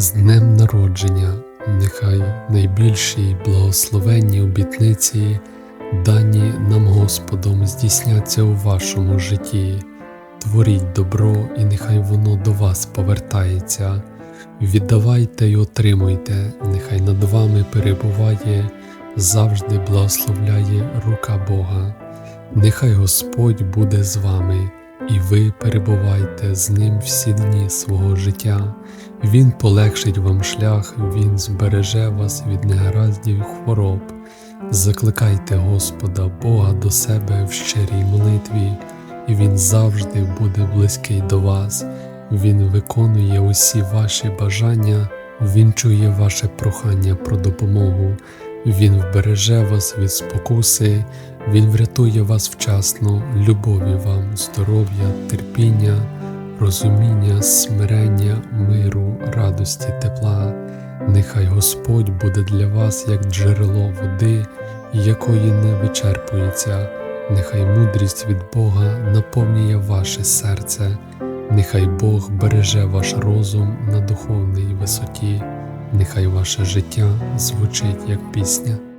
З днем народження, нехай найбільші благословенні обітниці, дані нам Господом, здійсняться у вашому житті. Творіть добро, і нехай воно до вас повертається. Віддавайте й отримуйте, нехай над вами перебуває, завжди благословляє рука Бога. Нехай Господь буде з вами, і ви перебувайте з ним всі дні свого життя. Він полегшить вам шлях, Він збереже вас від негараздів хвороб. Закликайте Господа Бога до себе в щирій молитві, і Він завжди буде близький до вас. Він виконує усі ваші бажання, Він чує ваше прохання про допомогу, Він вбереже вас від спокуси, Він врятує вас вчасно, любові вам, здоров'я, терпіння, розуміння, смирення, миру, радості, тепла. Нехай Господь буде для вас як джерело води, якої не вичерпується, нехай мудрість від Бога наповнює ваше серце, нехай Бог береже ваш розум на духовній висоті, нехай ваше життя звучить як пісня.